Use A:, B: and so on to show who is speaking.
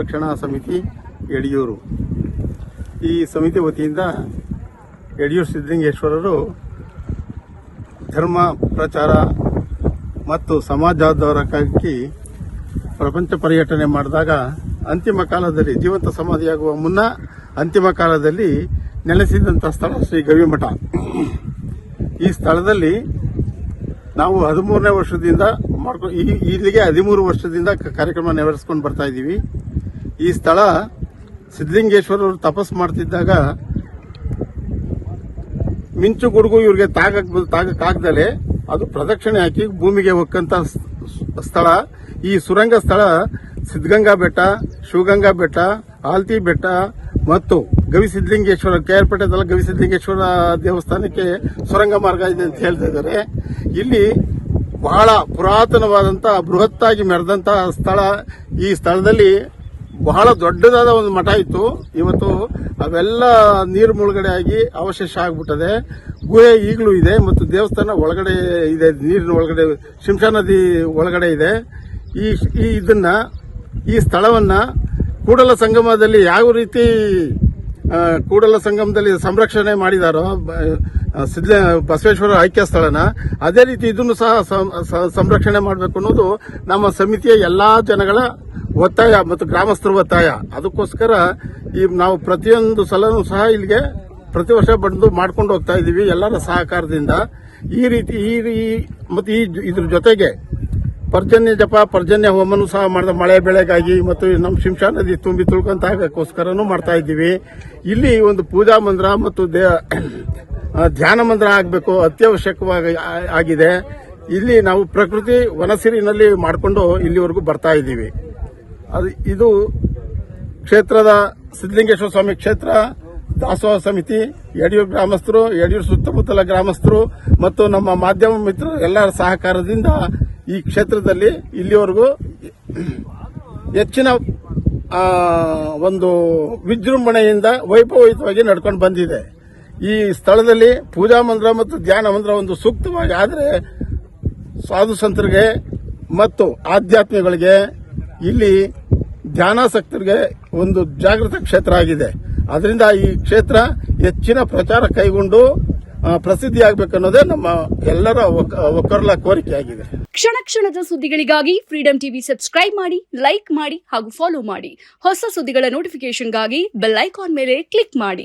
A: ಸಂರಕ್ಷಣಾ ಸಮಿತಿ ಯಡಿಯೂರು. ಈ ಸಮಿತಿ ವತಿಯಿಂದ ಯಡಿಯೂರು ಸಿದ್ದಲಿಂಗೇಶ್ವರರು ಧರ್ಮ, ಪ್ರಚಾರ ಮತ್ತು ಸಮಾಜದವರಕ್ಕಾಗಿ ಪ್ರಪಂಚ ಪರ್ಯಟನೆ ಮಾಡಿದಾಗ ಅಂತಿಮ ಕಾಲದಲ್ಲಿ ಜೀವಂತ ಸಮಾಧಿಯಾಗುವ ಮುನ್ನ ಅಂತಿಮ ಕಾಲದಲ್ಲಿ ನೆಲೆಸಿದಂಥ ಸ್ಥಳ ಶ್ರೀ ಗವಿಮಠ. ಈ ಸ್ಥಳದಲ್ಲಿ ನಾವು ಹದಿಮೂರನೇ ವರ್ಷದಿಂದ ಮಾಡ್ಕೊ ಇಲ್ಲಿಗೆ ಹದಿಮೂರು ವರ್ಷದಿಂದ ಕಾರ್ಯಕ್ರಮ ನೆರವೇರಿಸ್ಕೊಂಡು ಬರ್ತಾ ಇದ್ದೀವಿ. ಈ ಸ್ಥಳ ಸಿದ್ದಲಿಂಗೇಶ್ವರರು ತಪಸ್ ಮಾಡ್ತಿದ್ದಾಗ ಮಿಂಚು ಗುಡುಗು ಇವ್ರಿಗೆ ತಾಗಕ್ ತಾಗಕ್ಕಾಗ್ದಲೆ ಅದು ಪ್ರದಕ್ಷಿಣೆ ಹಾಕಿ ಭೂಮಿಗೆ ಹೊಕ್ಕಂತ ಸ್- ಸ್ಥಳ. ಈ ಸುರಂಗ ಸ್ಥಳ ಸಿದ್ಧಗಂಗಾ ಬೆಟ್ಟ, ಶಿವಗಂಗಾ ಬೆಟ್ಟ, ಆಲ್ತಿ ಬೆಟ್ಟ ಮತ್ತು ಗವಿ ಸಿದ್ಧಲಿಂಗೇಶ್ವರ, ಕೆ ಆರ್ ಪೇಟೆದಲ್ಲ ಗವಿ ಸಿದ್ಧಲಿಂಗೇಶ್ವರ ದೇವಸ್ಥಾನಕ್ಕೆ ಸುರಂಗ ಮಾರ್ಗ ಇದೆ ಅಂತ ಹೇಳ್ತಾ ಇದ್ದಾರೆ. ಇಲ್ಲಿ ಬಹಳ ಪುರಾತನವಾದಂತಹ ಬೃಹತ್ತಾಗಿ ಮೆರೆದಂತಹ ಸ್ಥಳ. ಈ ಸ್ಥಳದಲ್ಲಿ ಬಹಳ ದೊಡ್ಡದಾದ ಒಂದು ಮಠ ಇತ್ತು. ಇವತ್ತು ಅವೆಲ್ಲ ನೀರು ಮುಳುಗಡೆ ಆಗಿ ಅವಶೇಷ ಆಗ್ಬಿಟ್ಟದೆ. ಗುಹೆ ಈಗಲೂ ಇದೆ ಮತ್ತು ದೇವಸ್ಥಾನ ಒಳಗಡೆ ಇದೆ. ನೀರಿನ ಒಳಗಡೆ ಶಿಂಶಾ ನದಿ ಒಳಗಡೆ ಇದೆ. ಈ ಇದನ್ನ, ಈ ಸ್ಥಳವನ್ನ ಕೂಡಲ ಸಂಗಮದಲ್ಲಿ ಯಾವ ರೀತಿ ಕೂಡಲ ಸಂಗಮದಲ್ಲಿ ಸಂರಕ್ಷಣೆ ಮಾಡಿದಾರೋ ಸಿದ್ಧ, ಬಸವೇಶ್ವರ ಐಕ್ಯ ಸ್ಥಳನ, ಅದೇ ರೀತಿ ಇದನ್ನು ಸಹ ಸಂರಕ್ಷಣೆ ಮಾಡಬೇಕು ಅನ್ನೋದು ನಮ್ಮ ಸಮಿತಿಯ ಎಲ್ಲಾ ಜನಗಳ ಒತ್ತಾಯ ಮತ್ತು ಗ್ರಾಮಸ್ಥರ ಒತ್ತಾಯ. ಅದಕ್ಕೋಸ್ಕರ ಈ ನಾವು ಪ್ರತಿಯೊಂದು ಸಲನೂ ಸಹ ಇಲ್ಲಿಗೆ ಪ್ರತಿ ವರ್ಷ ಬಂದು ಮಾಡ್ಕೊಂಡು ಹೋಗ್ತಾ ಇದ್ದೀವಿ ಎಲ್ಲರ ಸಹಕಾರದಿಂದ. ಈ ರೀತಿ ಈ- ಮತ್ತು ಈ ಇದ್ರ ಜೊತೆಗೆ ಪರ್ಜನ್ಯ ಜಪ, ಪರ್ಜನ್ಯ ಹೋಮನು ಸಹ ಮಾಡಿದ ಮಳೆ ಬೆಳೆಗಾಗಿ ಮತ್ತು ನಮ್ಮ ಶಿಂಶಾ ನದಿ ತುಂಬಿ ತುಳ್ಕೊಂತ ಆಗಕ್ಕೋಸ್ಕರನೂ ಮಾಡ್ತಾ ಇದ್ದೀವಿ. ಇಲ್ಲಿ ಒಂದು ಪೂಜಾ ಮಂದಿರ ಮತ್ತು ಧ್ಯಾನ ಮಂದಿರ ಆಗಬೇಕು, ಅತ್ಯವಶ್ಯಕವಾಗಿ ಆಗಿದೆ. ಇಲ್ಲಿ ನಾವು ಪ್ರಕೃತಿ ವನಸಿರಿನಲ್ಲಿ ಮಾಡಿಕೊಂಡು ಇಲ್ಲಿವರೆಗೂ ಬರ್ತಾ ಇದ್ದೀವಿ. ಅದು, ಇದು ಕ್ಷೇತ್ರದ ಸಿದ್ದಲಿಂಗೇಶ್ವರ ಸ್ವಾಮಿ ಕ್ಷೇತ್ರ, ದಾಸೋಹ ಸಮಿತಿ, ಯಡಿಯೂರು ಗ್ರಾಮಸ್ಥರು, ಯಡಿಯೂರು ಸುತ್ತಮುತ್ತಲ ಗ್ರಾಮಸ್ಥರು ಮತ್ತು ನಮ್ಮ ಮಾಧ್ಯಮ ಮಿತ್ರರು ಎಲ್ಲರ ಸಹಕಾರದಿಂದ ಈ ಕ್ಷೇತ್ರದಲ್ಲಿ ಇಲ್ಲಿವರೆಗೂ ಹೆಚ್ಚಿನ ಒಂದು ವಿಜೃಂಭಣೆಯಿಂದ ವೈಭವಯುತವಾಗಿ ನಡ್ಕೊಂಡು ಬಂದಿದೆ. ಈ ಸ್ಥಳದಲ್ಲಿ ಪೂಜಾ ಮಂದಿರ ಮತ್ತು ಧ್ಯಾನ ಮಂದಿರ ಒಂದು ಸೂಕ್ತವಾಗಿ, ಆದರೆ ಸಾಧು ಸಂತರಿಗೆ ಮತ್ತು ಆಧ್ಯಾತ್ಮಿಗಳಿಗೆ ಇಲ್ಲಿ ಧ್ಯಾನಾಸಕ್ತರಿಗೆ ಒಂದು ಜಾಗೃತ ಕ್ಷೇತ್ರ ಆಗಿದೆ. ಅದರಿಂದ ಈ ಕ್ಷೇತ್ರ ಹೆಚ್ಚಿನ ಪ್ರಚಾರ ಕೈಗೊಂಡು ಆ, ಪ್ರಸಿದ್ಧಿಯಾಗಬೇಕನ್ನೋದೇ ನಮ್ಮ ಎಲ್ಲರ ಒಕ್ಕರಲ ಕೋರಿಕೆ ಆಗಿದೆ.
B: ಕ್ಷಣ ಕ್ಷಣದ ಸುದ್ದಿಗಳಿಗಾಗಿ ಫ್ರೀಡಂ ಟಿವಿ ಸಬ್ಸ್ಕ್ರೈಬ್ ಮಾಡಿ ಲೈಕ್ ಮಾಡಿ ಹಾಗೂ ಫಾಲೋ ಮಾಡಿ. ಹೊಸ ಸುದ್ದಿಗಳ ನೋಟಿಫಿಕೇಶನ್ಗಾಗಿ ಬೆಲ್ ಐಕಾನ್ ಮೇಲೆ ಕ್ಲಿಕ್ ಮಾಡಿ.